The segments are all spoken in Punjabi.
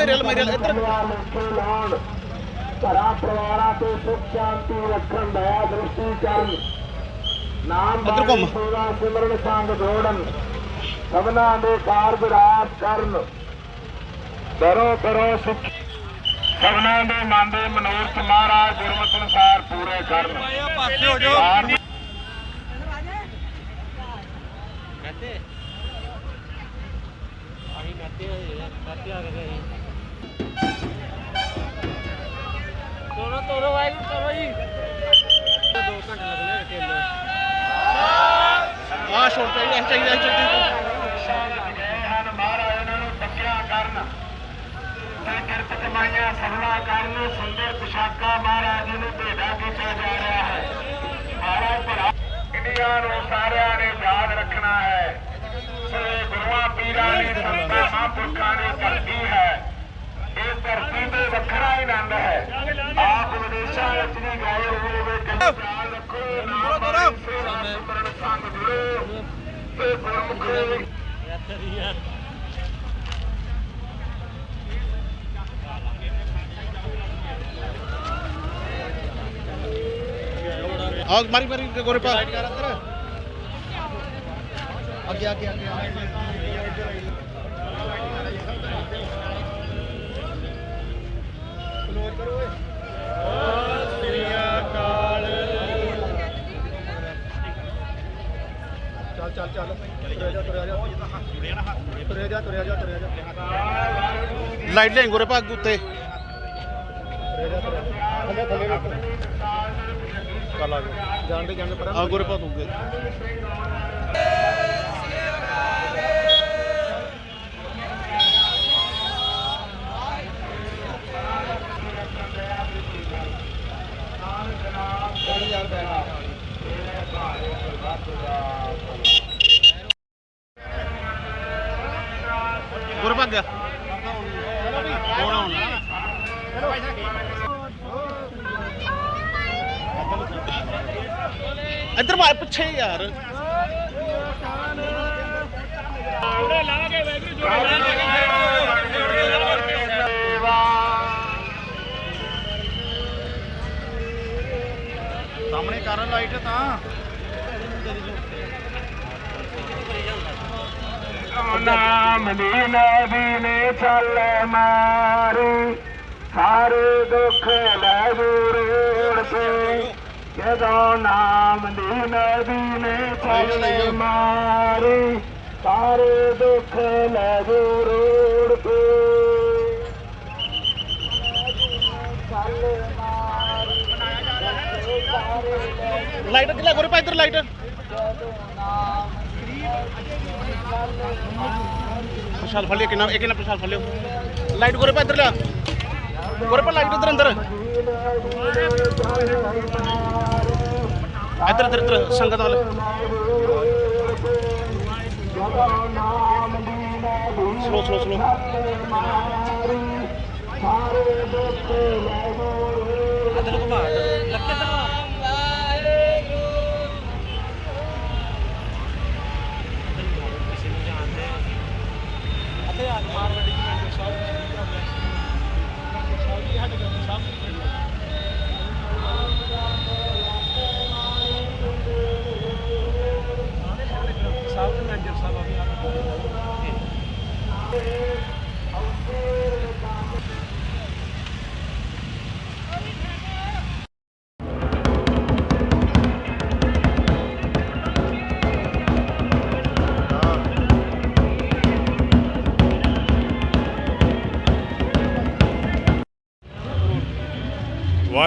ਮੇਰੇ ਵੱਲ ਮੇਰੇ ਵੱਲ ਇੱਧਰ। ਘਰਾਂ ਪਰਿਵਾਰਾਂ ਤੇ ਸੁਖ ਸ਼ਾਂਤੀ ਰੱਖਣ ਦਇਆ ਦ੍ਰਿਸ਼ਟੀ ਕਰਨ ਨਾਮ ਇੱਧਰ ਘੁੰਮ। ਸੇਵਾ ਸਿਮਰਨ ਸੰਗ ਜੋੜਨ। ਸਭਨਾ ਦੇ ਕਾਰਜ ਰਾਤ ਕਰਨ। ਦਰੋ ਕਰੋ ਸੁਖ। ਸਭਨਾ ਦੇ ਮਨ ਦੇ ਮਨੋਰਥ ਮਹਾਰਾਜ ਗੁਰਮਤਿ ਅਨੁਸਾਰ ਪੂਰੇ ਕਰਨ। ਪਾਸੇ ਹੋ ਜਾਓ। ਤੋਰੋ ਤੋਰੋ ਵਾਹਿਗੁਰੂ ਤੋਰੋ ਜੀ 2 ਘੰਟੇ ਲੱਗਣੇ ਟੇਲੋ ਆ ਛੋੜ ਚਾਹੀਦਾ ਇਹ ਚਾਹੀਦਾ ਇਹ ਚਾਹੀਦਾ ਗਏ ਹਨ ਮਹਾਰਾਜ ਉਹਨਾਂ ਨੂੰ ਤੱਕਿਆ ਕਰਨ ਤੇ ਕਿਰਤ ਕਮਾਈਆਂ ਸਭਨਾ ਕਰਨ ਸੁੰਦਰ ਪੁਸ਼ਾਕਾਂ ਮਹਾਰਾਜ ਜੀ ਨੂੰ ਭੇਟਾ ਕੀਤਾ ਜਾ ਰਿਹਾ ਹੈ ਮਹਾਰਾਜ ਭਰਾ ਇੰਡੀਆ ਨੂੰ ਸਾਰਿਆਂ ਨੇ ਯਾਦ ਰੱਖਣਾ ਹੈ ਸੋ ਗੁਰੂਆਂ ਪੀਰਾਂ ਦੀ ਸੰਤਾਂ ਮਹਾਂਪੁਰਖਾਂ ਦੀ ਧਰਤੀ ਹੈ ਇਹ ਧਰਤੀ ਤੇ ਵੱਖਰਾ ਹੀ ਆਨੰਦ ਹੈ ਆਪ ਵਿਦੇਸ਼ਾਂ ਵਿੱਚ ਵੀ ਗਏ ਹੋਵੇ ਕਦੇ ਖਿਆਲ ਰੱਖੋ ਨਾਮ ਬਾਣੀ ਸੇਵਾ ਸਿਮਰਨ ਸੰਗ ਜੁੜੋ ਤੇ ਗੁਰਮੁਖੀ ਆ ਮਾਰੀ ਮਾਰੀ ਗੋਰੇ ਪਾ ਅੱਗੇ ਅੱਗੇ ਅੱਗੇ ਚੱਲ ਚੱਲ। ਤੁਰਿਆ ਜਾ ਤੁਰਿਆ ਜਾ। ਤੁਰਿਆ ਜਾ ਤੁਰਿਆ ਜਾ ਤੁਰਿਆ ਜਾ। ਲਾਈਟ ਲੈ ਗੋਰੇ ਅੱਗੇ ਉੱਤੇ। ਥੱਲੇ ਥੱਲੇ ਰੱਖ ਆ ਜਾ। ਜਾਣ ਦੇ ਜਾਣ ਦੇ ਪਰਾਂ। ਆ ਗੋਰੇ ਪਾ ਦੂਗੇ ਗੋਰੇ ਪਾ ਗਿਆ ਕੌਣ ਆਉਣ ਇੱਧਰ ਮਾਰ ਪਿੱਛੇ ਯਾਰ। ਸਾਹਮਣੇ ਕਰਨ ਲਾਈਟ ਤਾਂ। ਨਾਮ ਦੀ ਨਦੀ ਨੇ ਚੱਲ ਮਾਰੀ। ਸਾਰੇ ਦੁੱਖ ਲੈ ਦੂਰ ਸੇ ਜਦੋਂ ਨਾਮ ਦੀ ਨਦੀ ਨੇ ਚੱਲ ਮਾਰੀ ਸਾਰੇ ਦੁੱਖ ਲੈ ਦੂਰ ਸੇ ਚੱਲ ਮਾਰੀ ਸਾਰੇ ਲੈ ਲਾਈਟ ਕਿਲਾ ਗੋਰੇ ਪਾ ਇੱਧਰ ਲਾਈਟ। ਪ੍ਰਸ਼ਾਲ ਫੜ ਕਿੰਨਾ ਇਹ ਕਿੰਨਾ ਪ੍ਰਸ਼ਾਲ ਫੜ ਲਿਓ। ਲਾਈਟ ਗੋਰੇ ਪਾ ਇੱਧਰ ਲਿਆ। ਗੋਰੇ ਪਾ ਲਾਈਟ ਇੱਧਰ ਅੰਦਰ ਇੱਧਰ ਇੱਧਰ ਇੱਧਰ ਸੰਗਤ ਵਾਲੇ ਸਲੋ ਸਲੋ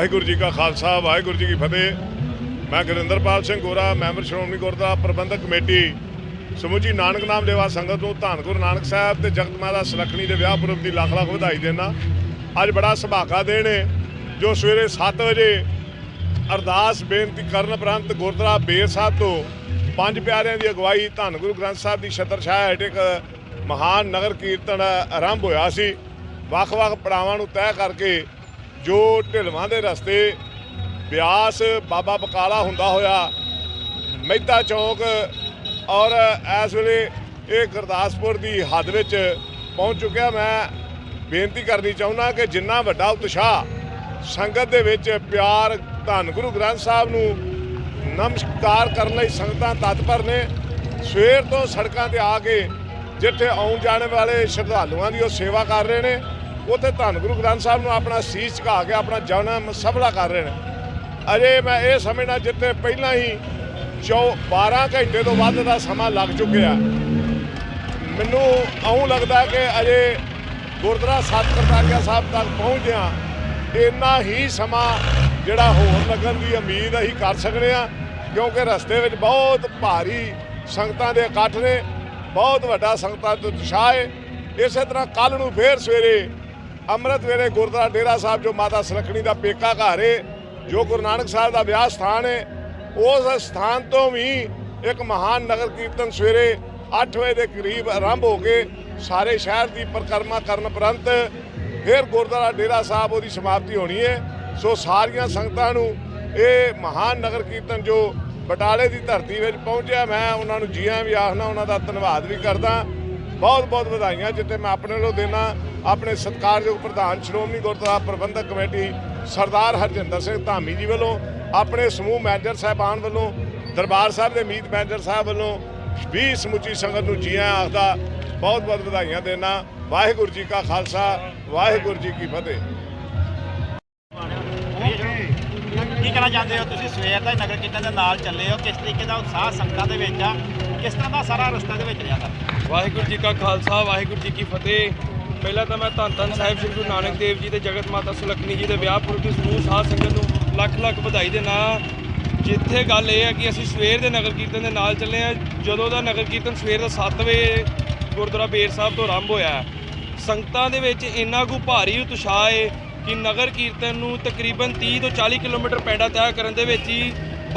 ਵਾਹਿਗੁਰੂ ਜੀ ਕਾ ਖਾਲਸਾ, ਵਾਹਿਗੁਰੂ ਜੀ ਕੀ ਫਤਿਹ। ਮੈਂ ਗੁਰਿੰਦਰਪਾਲ ਸਿੰਘ ਗੋਰਾ, ਮੈਂਬਰ ਸ਼੍ਰੋਮਣੀ ਗੁਰਦੁਆਰਾ ਪ੍ਰਬੰਧਕ ਕਮੇਟੀ। ਸਮੁੱਚੀ ਨਾਨਕ ਨਾਮ ਦੇਵਾ ਸੰਗਤ ਨੂੰ ਧੰਨ ਗੁਰੂ ਨਾਨਕ ਸਾਹਿਬ ਤੇ ਜਗਤ ਮਾਤਾ ਸੁਲੱਖਣੀ ਦੇ ਵਿਆਹ ਪੁਰਬ ਦੀ ਲੱਖ ਲੱਖ ਵਧਾਈ ਦੇਣਾ। ਅੱਜ ਬੜਾ ਸੁਭਾਗਾ ਦੇਣ ਹੈ ਜੋ ਸਵੇਰੇ 7 ਵਜੇ ਅਰਦਾਸ ਬੇਨਤੀ ਕਰਨ ਉਪਰੰਤ ਗੁਰਦੁਆਰਾ ਬੇਰ ਸਾਹਿਬ ਤੋਂ ਪੰਜ ਪਿਆਰਿਆਂ ਦੀ ਅਗਵਾਈ ਧੰਨ ਗੁਰੂ ਗ੍ਰੰਥ ਸਾਹਿਬ ਦੀ ਛਤਰ ਛਾਇਆ ਹੇਠ ਇੱਕ ਮਹਾਨ ਨਗਰ ਕੀਰਤਨ ਆਰੰਭ ਹੋਇਆ ਸੀ। ਵੱਖ-ਵੱਖ ਪੜਾਵਾਂ ਨੂੰ ਤੈਅ ਕਰਕੇ ਜੋ ਢਿਲਵਾਂ ਦੇ ਰਸਤੇ ਬਿਆਸ ਬਾਬਾ ਬਕਾਲਾ ਹੁੰਦਾ ਹੋਇਆ, ਮਹਿਤਾ ਚੌਕ, ਔਰ ਇਸ ਵੇਲੇ ਇਹ ਗੁਰਦਾਸਪੁਰ ਦੀ ਹੱਦ ਵਿੱਚ ਪਹੁੰਚ ਚੁੱਕਿਆ ਮੈਂ, ਬੇਨਤੀ ਕਰਨੀ ਚਾਹੁੰਦਾ ਕਿ ਜਿੰਨਾ ਵੱਡਾ ਉਤਸ਼ਾਹ ਸੰਗਤ ਦੇ ਵਿੱਚ ਪਿਆਰ ਧੰਨ ਗੁਰੂ ਗ੍ਰੰਥ ਸਾਹਿਬ ਨੂੰ ਨਮਸਕਾਰ ਕਰਨ ਲਈ ਸੰਗਤਾਂ ਤਤਪਰ ਨੇ, ਸਵੇਰ ਤੋਂ ਸੜਕਾਂ ਤੇ ਆ ਕੇ ਜਿੱਥੇ ਆਉਣ ਜਾਣ ਵਾਲੇ ਸ਼ਰਧਾਲੂਆਂ ਦੀ ਉਹ ਸੇਵਾ ਕਰ ਰਹੇ ਨੇ ਉੱਥੇ ਧੰਨ ਗੁਰੂ ਗ੍ਰੰਥ ਸਾਹਿਬ ਨੂੰ ਆਪਣਾ ਸੀਸ ਝੁਕਾ ਕੇ, ਆਪਣਾ ਜਨਮ ਸਫਲਾ ਕਰ ਰਹੇ ਨੇ। ਅਜੇ ਮੈਂ ਇਹ ਸਮਝਣਾ ਜਿੱਥੇ ਪਹਿਲਾਂ ਹੀ ਚੌ 12 ਘੰਟੇ ਤੋਂ ਵੱਧ ਦਾ ਸਮਾਂ ਲੱਗ ਚੁੱਕਿਆ। ਮੈਨੂੰ ਆਉਂ ਲੱਗਦਾ ਕਿ ਅਜੇ ਗੁਰਦੁਆਰਾ ਸੱਤ ਕਰਤਾਰੀਆ ਸਾਹਿਬ ਤੱਕ ਪਹੁੰਚਦਿਆਂ ਇੰਨਾ ਹੀ ਸਮਾਂ ਜਿਹੜਾ ਹੋਰ ਲੱਗਣ ਦੀ ਉਮੀਦ ਅਸੀਂ ਕਰ ਸਕਦੇ ਆ ਕਿਉਂਕਿ ਰਸਤੇ ਵਿੱਚ ਬਹੁਤ ਭਾਰੀ ਸੰਗਤਾਂ ਦੇ ਇਕੱਠ ਨੇ, ਬਹੁਤ ਵੱਡਾ ਸੰਗਤਾਂ ਤੋਂ ਉਤਸ਼ਾਹ ਹੈ। ਇਸੇ ਤਰ੍ਹਾਂ ਕੱਲ ਨੂੰ ਫੇਰ ਸਵੇਰੇ ਅੰਮ੍ਰਿਤ ਵੇਲੇ ਗੁਰਦੁਆਰਾ ਡੇਰਾ ਸਾਹਿਬ, ਜੋ ਮਾਤਾ ਸੁਲੱਖਣੀ ਦਾ ਪੇਕਾ ਘਰ ਹੈ ਜੋ ਗੁਰੂ ਨਾਨਕ ਸਾਹਿਬ ਦਾ ਵਿਆਹ ਸਥਾਨ ਹੈ ਉਸ ਸਥਾਨ ਤੋਂ ਵੀ ਇੱਕ ਮਹਾਨ ਨਗਰ ਕੀਰਤਨ ਸਵੇਰੇ 8 ਵਜੇ ਦੇ ਕਰੀਬ ਆਰੰਭ ਹੋ ਕੇ ਸਾਰੇ ਸ਼ਹਿਰ ਦੀ ਪਰਿਕਰਮਾ ਕਰਨ ਉਪਰੰਤ ਫਿਰ ਗੁਰਦੁਆਰਾ ਡੇਰਾ ਸਾਹਿਬ ਉਹਦੀ ਸਮਾਪਤੀ ਹੋਣੀ ਹੈ ਸੋ ਸਾਰੀਆਂ ਸੰਗਤਾਂ ਨੂੰ ਇਹ ਮਹਾਨ ਨਗਰ ਕੀਰਤਨ ਜੋ ਬਟਾਲੇ ਦੀ ਧਰਤੀ ਵਿੱਚ ਪਹੁੰਚਿਆ, ਮੈਂ ਉਹਨਾਂ ਨੂੰ ਜੀਆਂ ਵੀ ਆਖਣਾ, ਉਹਨਾਂ ਦਾ ਧੰਨਵਾਦ ਵੀ ਕਰਦਾ। ਬਹੁਤ ਬਹੁਤ ਵਧਾਈਆਂ, ਜਿੱਥੇ ਮੈਂ ਆਪਣੇ ਵੱਲੋਂ ਦੇਣਾ। ਆਪਣੇ ਸਤਿਕਾਰਯੋਗ ਪ੍ਰਧਾਨ ਸ਼੍ਰੋਮਣੀ ਗੁਰਦੁਆਰਾ ਪ੍ਰਬੰਧਕ ਕਮੇਟੀ ਸਰਦਾਰ ਹਰਜਿੰਦਰ ਸਿੰਘ ਧਾਮੀ ਜੀ ਵੱਲੋਂ ਆਪਣੇ ਸਮੂਹ ਮੈਨੇਜਰ ਸਾਹਿਬਾਨ ਵੱਲੋਂ ਦਰਬਾਰ ਸਾਹਿਬ ਦੇ ਮੀਤ ਮੈਨੇਜਰ ਸਾਹਿਬ ਵੱਲੋਂ ਵੀ ਸਮੁੱਚੀ ਸੰਗਤ ਨੂੰ ਜੀਆਂ ਆਖਦਾ ਬਹੁਤ ਬਹੁਤ ਵਧਾਈਆਂ ਦੇਣਾ। ਵਾਹਿਗੁਰੂ ਜੀ ਕਾ ਖਾਲਸਾ ਵਾਹਿਗੁਰੂ ਜੀ ਕੀ ਫਤਿਹ। ਕੀ ਕਹਿਣਾ ਚਾਹੁੰਦੇ ਹੋ ਤੁਸੀਂ? ਸਵੇਰ ਦਾ ਹੀ ਨਗਰ ਕੀਰਤਨ ਦੇ ਨਾਲ ਚੱਲੇ ਹੋ। ਕਿਸ ਤਰੀਕੇ ਦਾ ਉਤਸ਼ਾਹ ਸੰਗਤਾਂ ਦੇ ਵਿੱਚ ਆ? ਕਿਸ ਤਰ੍ਹਾਂ ਦਾ ਸਾਰਾ ਰਸਤਾ ਦੇ ਵਿੱਚ ਰਿਹਾ? ਸਰ ਵਾਹਿਗੁਰੂ ਜੀ ਕਾ ਖਾਲਸਾ ਵਾਹਿਗੁਰੂ ਜੀ ਕੀ ਫਤਿਹ। ਪਹਿਲਾਂ ਤਾਂ ਮੈਂ ਧੰਨ ਧੰਨ ਸਾਹਿਬ ਸ੍ਰੀ ਗੁਰੂ ਨਾਨਕ ਦੇਵ ਜੀ ਤੇ ਜਗਤ ਮਾਤਾ ਸੁਲੱਖਣੀ ਜੀ ਦੇ ਵਿਆਹ ਪੁਰਬ ਸਮੂਹ ਸਾਧ ਸੰਗਤ ਨੂੰ ਲੱਖ ਲੱਖ ਵਧਾਈ ਦੇਣਾ ਜਿੱਥੇ ਗੱਲ ਇਹ ਹੈ ਕਿ ਅਸੀਂ ਸਵੇਰ ਦੇ ਨਗਰ ਕੀਰਤਨ ਦੇ ਨਾਲ ਚੱਲੇ ਆ ਜਦੋਂ ਦਾ ਨਗਰ ਕੀਰਤਨ ਸਵੇਰ ਦਾ 7 ਵਜੇ ਗੁਰਦੁਆਰਾ ਬੇਰ ਸਾਹਿਬ ਤੋਂ ਆਰੰਭ ਹੋਇਆ ਸੰਗਤਾਂ ਦੇ ਵਿੱਚ ਇੰਨਾ ਕੁ ਭਾਰੀ ਉਤਸ਼ਾਹ ਹੈ ਕਿ ਨਗਰ ਕੀਰਤਨ ਨੂੰ ਤਕਰੀਬਨ 30 ਤੋਂ 40 ਕਿਲੋਮੀਟਰ ਪੈਂਡਾ ਤੈਅ ਕਰਨ ਦੇ ਵਿੱਚ ਹੀ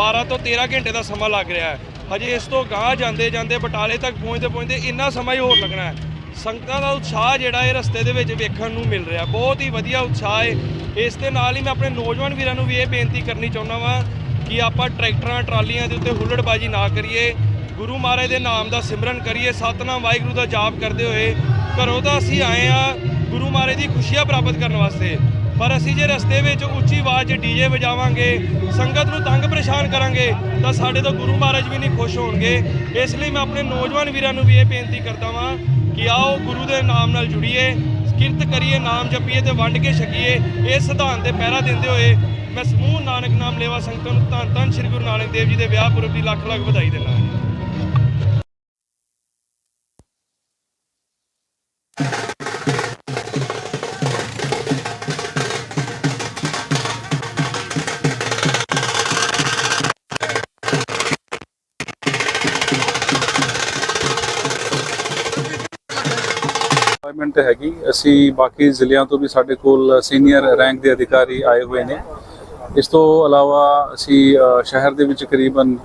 12 ਤੋਂ 13 ਘੰਟੇ ਦਾ ਸਮਾਂ ਲੱਗ ਰਿਹਾ ਹੈ। ਹਜੇ ਇਸ ਤੋਂ ਗਾਂਹ ਜਾਂਦੇ ਜਾਂਦੇ ਬਟਾਲੇ ਤੱਕ ਪਹੁੰਚਦੇ ਪਹੁੰਚਦੇ ਇੰਨਾ ਸਮਾਂ ਹੀ ਹੋਰ ਲੱਗਣਾ ਹੈ। ਸੰਗਤਾਂ ਦਾ ਉਤਸ਼ਾਹ ਜਿਹੜਾ ਇਹ ਰਸਤੇ ਦੇ ਵਿੱਚ ਵੇਖਣ ਨੂੰ ਮਿਲ ਰਿਹਾ। ਬਹੁਤ ਹੀ ਵਧੀਆ ਉਤਸ਼ਾਹ ਹੈ। ਇਸ ਦੇ ਨਾਲ ਹੀ ਮੈਂ ਆਪਣੇ ਨੌਜਵਾਨ ਵੀਰਾਂ ਨੂੰ ਵੀ ਇਹ ਬੇਨਤੀ ਕਰਨੀ ਚਾਹੁੰਦਾ ਵਾਂ ਕਿ ਆਪਾਂ ਟਰੈਕਟਰਾਂ, ਟਰਾਲੀਆਂ ਦੇ ਉੱਤੇ ਹੁੱਲੜਬਾਜੀ ਨਾ ਕਰੀਏ। ਗੁਰੂ ਮਹਾਰਾਜ ਦੇ ਨਾਮ ਦਾ ਸਿਮਰਨ ਕਰੀਏ। ਸਤਨਾਮ ਵਾਹਿਗੁਰੂ ਦਾ ਜਾਪ ਕਰਦੇ ਹੋਏ ਘਰੋਂ ਤਾਂ ਅਸੀਂ ਆਏ ਆ ਗੁਰੂ ਮਹਾਰਾਜ ਦੀ ਖੁਸ਼ੀਆਂ ਪ੍ਰਾਪਤ ਕਰਨ ਵਾਸਤੇ। ਪਰ ਅਸੀਂ ਜੇ ਰਸਤੇ ਵਿੱਚ ਉੱਚੀ ਆਵਾਜ਼ 'ਚ ਡੀਜੇ ਵਜਾਵਾਂਗੇ, ਸੰਗਤ ਨੂੰ ਤੰਗ ਪਰੇਸ਼ਾਨ ਕਰਾਂਗੇ, ਤਾਂ ਸਾਡੇ ਤੋਂ ਗੁਰੂ ਮਹਾਰਾਜ ਵੀ ਨਹੀਂ ਖੁਸ਼ ਹੋਣਗੇ। ਇਸ ਲਈ ਮੈਂ ਆਪਣੇ ਨੌਜਵਾਨ ਵੀਰਾਂ ਨੂੰ ਵੀ ਇਹ ਬੇਨਤੀ ਕਰਦਾ ਵਾਂ ਕਿ ਆਓ ਗੁਰੂ ਦੇ ਨਾਮ ਨਾਲ ਜੁੜੀਏ, ਕਿਰਤ ਕਰੀਏ, ਨਾਮ ਜਪੀਏ ਤੇ ਵੰਡ ਕੇ ਛਕੀਏ। ਇਹ ਸਿਧਾਂਤ ਤੇ ਪਹਿਰਾ ਦਿੰਦੇ ਹੋਏ ਮੈਂ ਸਮੂਹ ਨਾਨਕ ਨਾਮ ਲੇਵਾ ਸੰਗਤਾਂ ਨੂੰ ਧੰਨ ਧੰਨ ਸ੍ਰੀ ਗੁਰੂ ਨਾਨਕ ਦੇਵ ਜੀ ਦੇ ਵਿਆਹ ਪੁਰਬ ਦੀ ਲੱਖ ਲੱਖ ਵਧਾਈ ਦਿੰਦਾ ਹਾਂ। ਅਸੀਂ ਬਾਕੀ ਜ਼ਿਲ੍ਹਿਆਂ ਤੋਂ ਵੀ ਸਾਡੇ ਕੋਲ ਸੀਨੀਅਰ ਰੈਂਕ ਦੇ ਅਧਿਕਾਰੀ ਆਏ ਹੋਏ ਨੇ। ਇਸ ਤੋਂ ਇਲਾਵਾ ਅਸੀਂ ਸ਼ਹਿਰ ਦੇ ਵਿੱਚ ਕਰੀਬਨ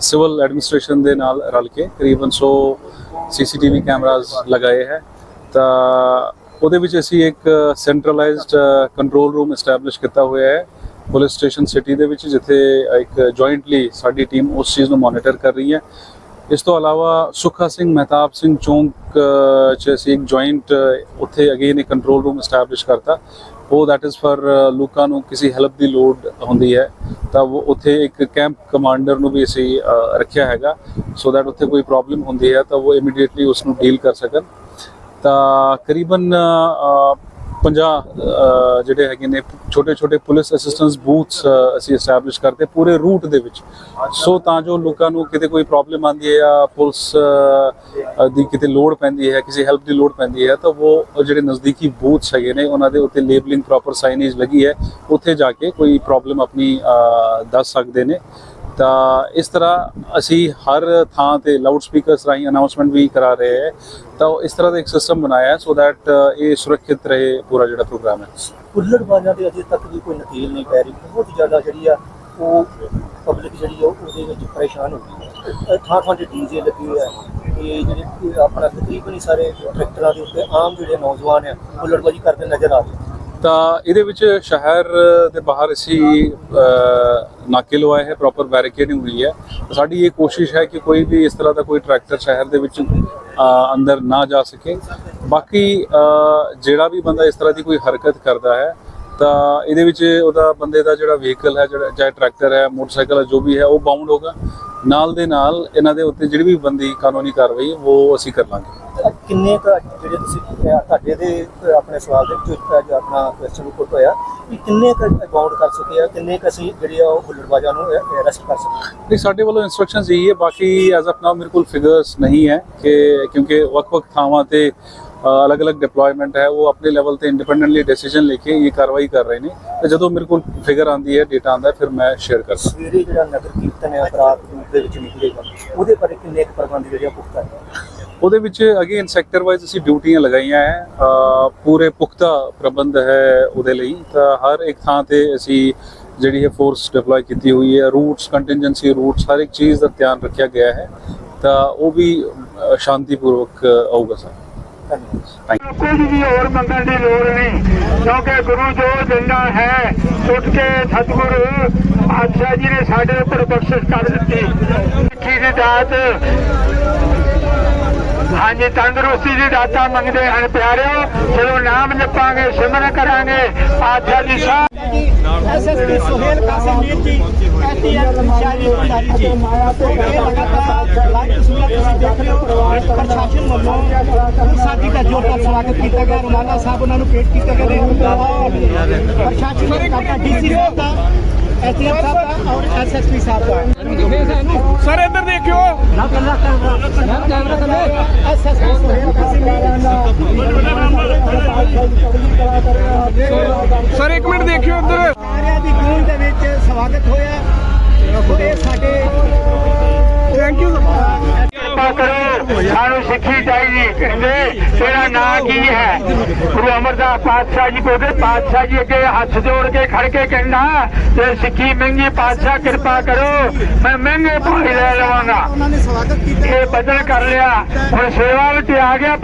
ਸਿਵਲ ਐਡਮਿਨਿਸਟ੍ਰੇਸ਼ਨ ਦੇ ਨਾਲ ਰਲ ਕੇ ਕਰੀਬਨ 100 ਸੀਸੀਟੀਵੀ ਕੈਮਰਾਜ਼ ਲਗਾਏ ਹੈ। ਤਾਂ ਉਹਦੇ ਵਿੱਚ ਅਸੀਂ ਇੱਕ ਸੈਂਟਰਲਾਈਜ਼ਡ ਕੰਟਰੋਲ ਰੂਮ ਐਸਟੈਬਲਿਸ਼ ਕੀਤਾ ਹੋਇਆ ਹੈ। ਪੁਲਿਸ ਸਟੇਸ਼ਨ ਸਿਟੀ ਦੇ ਵਿੱਚ, ਜਿੱਥੇ ਇੱਕ ਜੁਆਇੰਟਲੀ ਸਾਡੀ ਟੀਮ ਉਸ ਚੀਜ਼ ਨੂੰ ਮੋਨੀਟਰ ਕਰ ਰਹੀ ਹੈ। ਇਸ ਤੋਂ ਇਲਾਵਾ ਸੁਖਾ ਸਿੰਘ ਮਹਿਤਾਬ ਸਿੰਘ ਚੌਂਕ ਚ ਅਸੀਂ ਇੱਕ ਜੁਆਇੰਟ ਉੱਥੇ ਅਗੇਨ ਇੱਕ ਕੰਟਰੋਲ ਰੂਮ ਐਸਟੈਬਲਿਸ਼ ਕਰਤਾ। ਉਹ ਦੈਟ ਇਜ਼ ਫॉर ਲੋਕਾਂ ਨੂੰ ਕਿਸੇ ਹੈਲਪ ਦੀ ਲੋੜ ਹੁੰਦੀ ਹੈ। ਤਾਂ ਉਹ ਉੱਥੇ ਇੱਕ ਕੈਂਪ ਕਮਾਂਡਰ ਨੂੰ ਵੀ ਅਸੀਂ ਰੱਖਿਆ ਹੈਗਾ। ਸੋ ਦੈਟ ਉੱਥੇ ਕੋਈ ਪ੍ਰੋਬਲਮ ਹੁੰਦੀ ਹੈ ਤਾਂ ਉਹ ਇਮੀਡੀਏਟਲੀ ਉਸ ਨੂੰ ਡੀਲ ਕਰ ਸਕਣ। ਤਾਂ ਕਰੀਬਨ 50 ਜਿਹੜੇ ਹੈਗੇ ਨੇ ਛੋਟੇ ਛੋਟੇ ਪੁਲਿਸ ਅਸਿਸਟੈਂਸ ਬੂਥਸ ਅਸੀਂ ਐਸਟੈਬਲਿਸ਼ ਕਰਦੇ, ਪੂਰੇ ਰੂਟ ਦੇ ਵਿੱਚ। ਸੋ ਤਾਂ ਜੋ ਲੋਕਾਂ ਨੂੰ ਕਿਤੇ ਕੋਈ ਪ੍ਰੋਬਲਮ ਆਉਂਦੀ ਹੈ ਜਾਂ ਪੁਲਿਸ ਦੀ ਕਿਤੇ ਲੋੜ ਪੈਂਦੀ ਹੈ, ਕਿਸੇ ਹੈਲਪ ਦੀ ਲੋੜ ਪੈਂਦੀ ਹੈ, ਤਾਂ ਉਹ ਜਿਹੜੇ ਨਜ਼ਦੀਕੀ ਬੂਥਸ ਹੈਗੇ ਨੇ, ਉਹਨਾਂ ਦੇ ਉੱਤੇ ਲੇਬਲਿੰਗ ਪ੍ਰੋਪਰ ਸਾਈਨੇਜ ਲੱਗੀ ਹੈ। ਉੱਥੇ ਜਾ ਕੇ ਕੋਈ ਪ੍ਰੋਬਲਮ ਆਪਣੀ ਦੱਸ ਸਕਦੇ ਨੇ। ਤਾਂ ਇਸ ਤਰ੍ਹਾਂ ਅਸੀਂ ਹਰ ਥਾਂ ਤੇ ਲਾਊਡ ਸਪੀਕਰਸ ਰਾਹੀਂ ਅਨਾਉਂਸਮੈਂਟ ਵੀ ਕਰਾ ਰਹੇ ਹੈ। ਤਾਂ ਉਹ ਇਸ ਤਰ੍ਹਾਂ ਦਾ ਇੱਕ ਸਿਸਟਮ ਬਣਾਇਆ ਹੈ ਸੋ ਦੈਟ ਇਹ ਸੁਰੱਖਿਅਤ ਰਹੇ ਪੂਰਾ ਜਿਹੜਾ ਪ੍ਰੋਗਰਾਮ ਹੈ। ਹੁੱਲੜਬਾਜ਼ਾਂ ਦੇ ਅਜੇ ਤੱਕ ਵੀ ਕੋਈ ਨਕੀਲ ਨਹੀਂ ਪੈ ਰਹੀ। ਬਹੁਤ ਜ਼ਿਆਦਾ ਜਿਹੜੀ ਆ, ਉਹ ਪਬਲਿਕ ਜਿਹੜੀ ਆ, ਉਹਦੇ ਵਿੱਚ ਪਰੇਸ਼ਾਨ ਹੋ ਗਈ ਹੈ। ਥਾਂ ਥਾਂ ਤੇ ਡੀਜੇ ਲੱਗੇ ਹੋਏ ਆ। ਇਹ ਜਿਹੜੇ ਆਪਣਾ ਤਕਰੀਬਨ ਹੀ ਸਾਰੇ ਟਰੈਕਟਰਾਂ ਦੇ ਉੱਤੇ ਆਮ ਜਿਹੜੇ ਨੌਜਵਾਨ ਆ ਹੁੱਲੜਬਾਜ਼ੀ ਕਰਦੇ ਨਜ਼ਰ ਆ ਰਹੇ ਤਾਂ ਇਹਦੇ ਵਿੱਚ ਸ਼ਹਿਰ ਦੇ ਬਾਹਰ ਅਸੀਂ ਨਾਕੇ ਲਵਾਏ ਹੈ ਪ੍ਰੋਪਰ ਬੈਰੀਕੇਡਿੰਗ ਹੋਈ ਹੈ। ਸਾਡੀ ਇਹ ਕੋਸ਼ਿਸ਼ ਹੈ ਕਿ ਕੋਈ ਵੀ ਇਸ ਤਰ੍ਹਾਂ ਦਾ ਕੋਈ ਟਰੈਕਟਰ ਸ਼ਹਿਰ ਦੇ ਵਿੱਚ ਅੰਦਰ ਨਾ ਜਾ ਸਕੇ। ਬਾਕੀ ਜਿਹੜਾ ਵੀ ਬੰਦਾ ਇਸ ਤਰ੍ਹਾਂ ਦੀ ਕੋਈ ਹਰਕਤ ਕਰਦਾ ਹੈ, ਤਾਂ ਇਹਦੇ ਵਿੱਚ ਉਹਦਾ ਬੰਦੇ ਦਾ ਜਿਹੜਾ ਵਹੀਕਲ ਹੈ, ਜਿਹੜਾ ਚਾਹੇ ਟਰੈਕਟਰ ਹੈ, ਮੋਟਰਸਾਈਕਲ ਹੈ, ਜੋ ਵੀ ਹੈ, ਉਹ ਬਾਉਂਡ ਹੋਗਾ ਨਾਲ ਦੇ ਨਾਲ ਇਹਨਾਂ ਦੇ ਉੱਤੇ ਜਿਹੜੀ ਵੀ ਬੰਦੀ ਕਾਨੂੰਨੀ ਕਾਰਵਾਈ ਉਹ ਅਸੀਂ ਕਰ ਲਾਂਗੇ। ਕਿੰਨੇ ਕੁ ਜਿਹੜੇ ਤੁਸੀਂ ਅਹ, ਤੁਹਾਡੇ ਦੇ ਅਹ, ਆਪਣੇ ਸਵਾਲ ਦੇ ਵਿੱਚ ਅਹ, ਜੋ ਆਪਣਾ ਕੁਐਸਚਨ ਪੁੱਟ ਹੋਇਆ ਕਿ ਕਿੰਨੇ ਕੁ ਅਕਾਊਂਟ ਕਰ ਸਕੇ ਆ ਕਿੰਨੇ ਕੁ ਅਸੀਂ ਜਿਹੜੇ ਆ ਉਹ ਬੁੱਲੜਬਾਜ਼ਾਂ ਨੂੰ ਅਰੈਸਟ ਕਰ ਸਕੇ ਨਹੀਂ ਸਾਡੇ ਵੱਲੋਂ ਇਨਸਟਰਕਸ਼ਨਸ ਇਹੀ ਹੈ ਬਾਕੀ ਐਜ਼ ਆਫ ਨਾਓ ਮੇਰੇ ਕੋਲ ਫਿਗਰਸ ਨਹੀਂ ਹੈ ਕਿ ਕਿਉਂਕਿ ਵੱਖ-ਵੱਖ ਥਾਵਾਂ ਤੇ ਅ, ਅਲੱਗ-ਅਲੱਗ ਡਿਪਲੋਇਮੈਂਟ ਹੈ ਉਹ ਆਪਣੇ ਲੈਵਲ ਤੇ ਇੰਡੀਪੈਂਡੈਂਟਲੀ ਡਿਸੀਜਨ ਲੈ ਕੇ ਇਹ ਕਾਰਵਾਈ ਕਰ ਰਹੇ ਨੇ। ਤੇ ਜਦੋਂ ਮੇਰੇ ਕੋਲ ਫਿਗਰ ਆਂਦੀ ਹੈ ਡੇਟਾ ਆਂਦਾ ਹੈ ਫਿਰ ਮੈਂ ਸ਼ੇਅਰ ਕਰਦਾ ਸਵੇਰੇ ਜਿਹੜਾ ਨਗਰ ਕੀਰਤਨ ਹੈ ਰਾਤ ਰੂਪ ਦੇ ਵਿੱਚ ਨਿਕਲੇਗਾ ਉਹਦੇ ਬਾਰੇ ਕਿੰਨੇ ਕੁ ਪ੍ਰਬੰਧ ਜਿਹੜੇ ਆ ਪੁਖਤਾ ਹੈ? ਉਹਦੇ ਵਿੱਚ ਅਗੇਨ ਸੈਕਟਰ ਵਾਈਜ਼ ਅਸੀਂ ਡਿਊਟੀਆਂ ਲਗਾਈਆਂ ਹੈ ਪੂਰੇ ਪੁਖਤਾ ਪ੍ਰਬੰਧ ਹੈ ਉਹਦੇ ਲਈ। ਤਾਂ ਹਰ ਇੱਕ ਥਾਂ ਤੇ ਅਸੀਂ ਜਿਹੜੀ ਹੈ ਫੋਰਸ ਡਿਪਲੋਏ ਕੀਤੀ ਹੋਈ ਹੈ ਰੂਟਸ ਕੰਟੀਨਜੈਂਸੀ ਰੂਟਸ ਹਰ ਇੱਕ ਚੀਜ਼ ਦਾ ਧਿਆਨ ਰੱਖਿਆ ਗਿਆ ਹੈ। ਤਾਂ ਉਹ ਵੀ ਸ਼ਾਂਤੀਪੂਰਵਕ ਆਊਗਾ ਸਰ। ਕੁਝ ਵੀ ਹੋਰ ਮੰਗਣ ਦੀ ਲੋੜ ਨਹੀਂ, ਕਿਉਂਕਿ ਗੁਰੂ ਜੋ ਦਿੰਦਾ ਹੈ ਟੁੱਟ ਕੇ ਸਤਿਗੁਰੂ ਪਾਤਸ਼ਾਹ ਜੀ ਨੇ ਸਾਡੇ ਉੱਪਰ ਬਖਸ਼ਿਸ਼ ਕਰ ਦਿੱਤੀ। ਸਿੱਖੀ ਦੀ ਦਾਤ ਹਾਂਜੀ, ਤੰਦਰੁਸਤੀ ਦੀ ਦਾਤਾ ਮੰਗਦੇ ਹਨ ਪਿਆਰਿਓ, ਜਦੋਂ ਨਾਮ ਜਪਾਂਗੇ, ਸਿਮਰਨ ਕਰਾਂਗੇ, ਆਖਿਆ ਜੀ ਸਾਹਿਬ ਐਸਐਸਪੀ ਸੁਹੇਲ ਕਾਸਿਮ ਮੀਰ ਜੀ ਐਸਡੀਐਮ ਸ਼ਾਹੀ ਮੁਖਤਾਰੀ ਜੀ। ਇਹ ਲਗਾਤਾਰ ਲਾਈਵ ਸੁਣਿਆ ਤੁਸੀਂ ਦੇਖ ਰਹੇ ਹੋ। ਪ੍ਰਸ਼ਾਸਨ ਵੱਲੋਂ ਸਾਡੀ ਦਾ ਜੋਰਦਾਰ ਸਵਾਗਤ ਕੀਤਾ ਗਿਆ। ਰਮਾਨਾ ਸਾਹਿਬ ਉਹਨਾਂ ਨੂੰ ਭੇਟ ਕੀਤੇ ਗਏ ਨੇ ਪ੍ਰਸ਼ਾਸਨ ਦਾ ਡੀਸੀ ਸਾਹਿਬ ਦਾ ਐਸਡੀਐਮ ਸਾਹਿਬ ਦਾ ਔਰ ਐਸਐਸਪੀ ਸਾਹਿਬ ਦਾ। ਸਰ ਇੱਧਰ ਦੇਖਿਓ। ਕੈਮਰਾ ਥੱਲੇ ਐਸਐਸਪੀ ਕਾਸਿਮ ਸਰ ਇੱਕ ਮਿੰਟ ਦੇਖਿਓ ਇੱਧਰ। ਸਾਰਿਆਂ ਦੀ ਗੂੰਜ ਦੇ ਵਿੱਚ ਸਵਾਗਤ ਹੋਇਆ। ਤੇ ਸਾਡੇ ਥੈਂਕ ਯੂ ਕਿਰਪਾ ਕਰੋ ਸਾਨੂੰ ਸਿੱਖੀ ਚਾਹੀਦੀ ਕਹਿੰਦੇ ਤੇਰਾ ਨਾਂ ਕੀ ਹੈ? ਗੁਰੂ ਅਮਰਦਾਸ ਪਾਤਸ਼ਾਹ ਜੀ ਕੋਲ ਪਾਤਸ਼ਾਹ ਜੀ ਅੱਗੇ ਹੱਥ ਜੋੜ ਕੇ ਖੜ ਕੇ ਕਹਿੰਦਾ ਤੇ ਸਿੱਖੀ ਮਹਿੰਗੀ ਪਾਤਸ਼ਾਹ ਕਿਰਪਾ ਕਰੋ ਮੈਂ ਮਹਿੰਗੇ ਭਾਈ ਲੈ ਲਵਾਂਗਾ। ਇਹ ਬਦਲ ਕਰ ਲਿਆ। ਹੁਣ ਸੇਵਾ ਵਿੱਚ ਆ ਗਿਆ